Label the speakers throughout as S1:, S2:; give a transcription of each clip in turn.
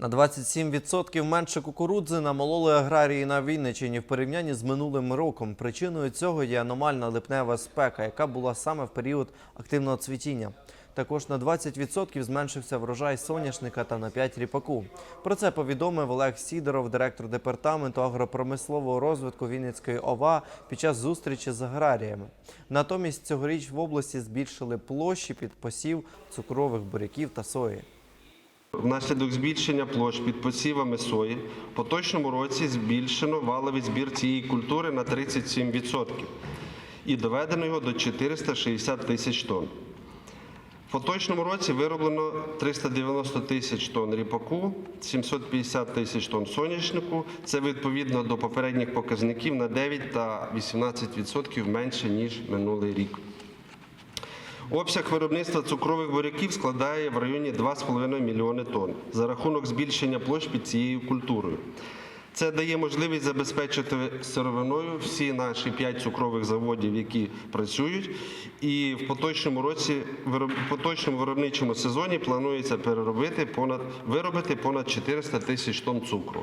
S1: На 27% менше кукурудзи намололи аграрії на Вінниччині в порівнянні з минулим роком. Причиною цього є аномальна липнева спека, яка була саме в період активного цвітіння. Також на 20% зменшився врожай соняшника та на 5 ріпаку. Про це повідомив Олег Сідоров, директор департаменту агропромислового розвитку Вінницької ОВА під час зустрічі з аграріями. Натомість цьогоріч в області збільшили площі під посів цукрових буряків та сої.
S2: Внаслідок збільшення площ під посівами сої в поточному році збільшено валовий збір цієї культури на 37% і доведено його до 460 тисяч тонн. В поточному році вироблено 390 тисяч тонн ріпаку, 750 тисяч тонн соняшнику. Це відповідно до попередніх показників на 9 та 18% менше, ніж минулий рік. Обсяг виробництва цукрових буряків складає в районі 2,5 мільйони тонн за рахунок збільшення площ під цією культурою. Це дає можливість забезпечити сировиною всі наші п'ять цукрових заводів, які працюють. І в поточному році, в поточному виробничому сезоні планується переробити понад виробити понад 400 тисяч тонн цукру.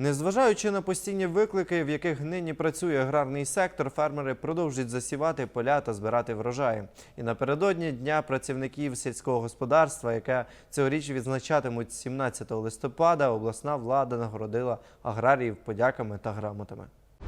S1: Незважаючи на постійні виклики, в яких нині працює аграрний сектор, фермери продовжують засівати поля та збирати врожаї. І напередодні Дня працівників сільського господарства, яке цьогоріч відзначатимуть 17 листопада, обласна влада нагородила аграріїв подяками та грамотами.